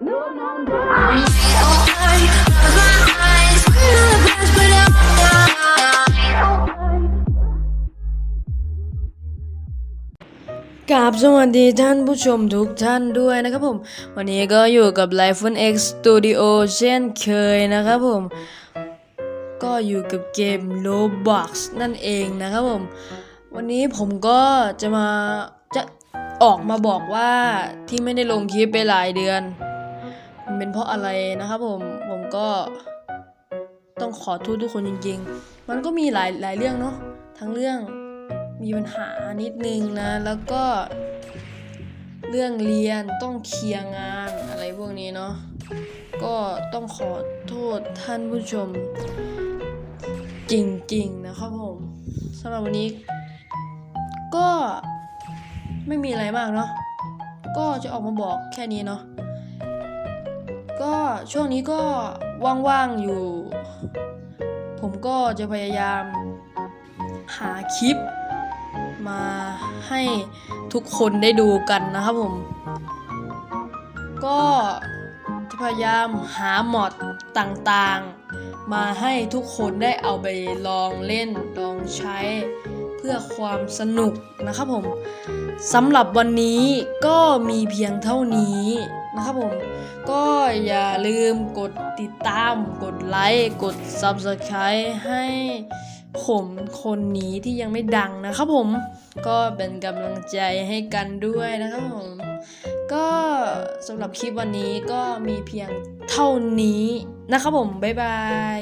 กราบสวัสดีท่านผู้ชมทุกท่านด้วยนะครับผม วันนี้ก็อยู่กับ l i f e X Studio เช่นเคยนะครับผม ก็อยู่กับเกม Roblox นั่นเองนะครับผม วันนี้ผมก็จะมาจะออกมาบอกว่าที่ไม่ได้ลงคลิปไปหลายเดือน มันเป็นเพราะอะไรนะครับผมผมก็ต้องขอโทษทุกคนจริง ๆ มันก็มีหลายหลายเรื่องเนาะทั้งเรื่องมีปัญหานิดนึงนะ แล้วก็เรื่องเรียนต้องเคลียร์งานอะไรพวกนี้เนาะก็ต้องขอโทษท่านผู้ชมจริงๆนะครับผมสำหรับวันนี้ ก็ไม่มีอะไรมากเนาะก็จะออกมาบอกแค่นี้เนาะ ก็ช่วงนี้ก็ว่างๆอยู่ ผมก็จะพยายามหาคลิปมาให้ทุกคนได้ดูกันนะครับผม ก็จะพยายามหาหมอดต่างๆ มาให้ทุกคนได้เอาไปลองเล่นลองใช้ เพื่อความสนุกนะครับผมสำหรับวันนี้ก็มีเพียงเท่านี้นะครับผม ก็อย่าลืมกดติดตาม กดไลค์ กด Subscribe ให้ผมคนนี้ที่ยังไม่ดังนะครับผมก็เป็นกำลังใจให้กันด้วยนะครับผมก็สำหรับคลิปวันนี้ก็มีเพียงเท่านี้นะครับผม บ๊ายบาย